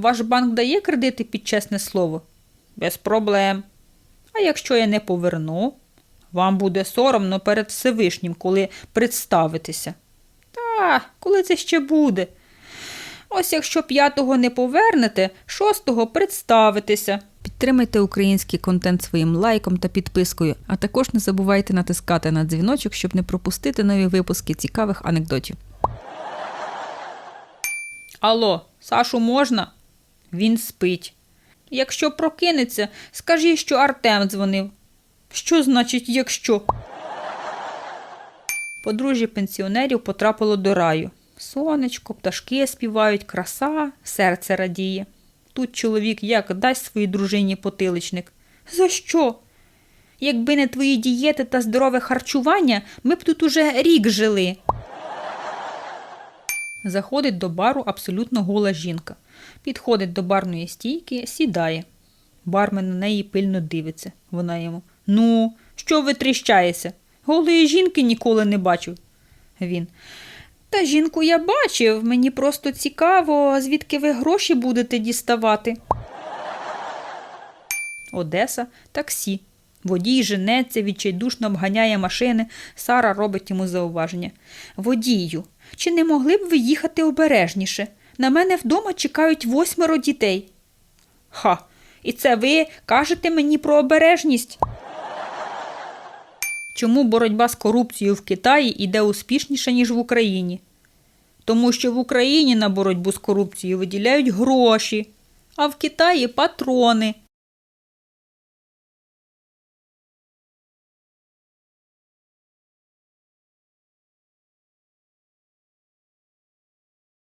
Ваш банк дає кредити під чесне слово? Без проблем. А якщо я не поверну, вам буде соромно перед Всевишнім, коли представитеся. Та, коли це ще буде? Ось якщо п'ятого не повернете, шостого представитеся. Підтримайте український контент своїм лайком та підпискою, а також не забувайте натискати на дзвіночок, щоб не пропустити нові випуски цікавих анекдотів. Алло, Сашу можна? Він спить. Якщо прокинеться, скажи, що Артем дзвонив. Що значить, якщо? Подружжя пенсіонерів потрапило до раю. Сонечко, пташки співають, краса, серце радіє. Тут чоловік як дасть своїй дружині потиличник. За що? Якби не твої дієти та здорове харчування, ми б тут уже рік жили. Заходить до бару абсолютно гола жінка. Підходить до барної стійки, сідає. Бармен на неї пильно дивиться. Вона йому. Ну, що ви тріщаєся? Голої жінки ніколи не бачив. Він. Та жінку я бачив, мені просто цікаво, звідки ви гроші будете діставати. Одеса, таксі. Водій женеться, відчайдушно обганяє машини. Сара робить йому зауваження. Водію, чи не могли б ви їхати обережніше? На мене вдома чекають восьмеро дітей. Ха, і це ви кажете мені про обережність? Чому боротьба з корупцією в Китаї йде успішніше, ніж в Україні? Тому що в Україні на боротьбу з корупцією виділяють гроші, а в Китаї патрони.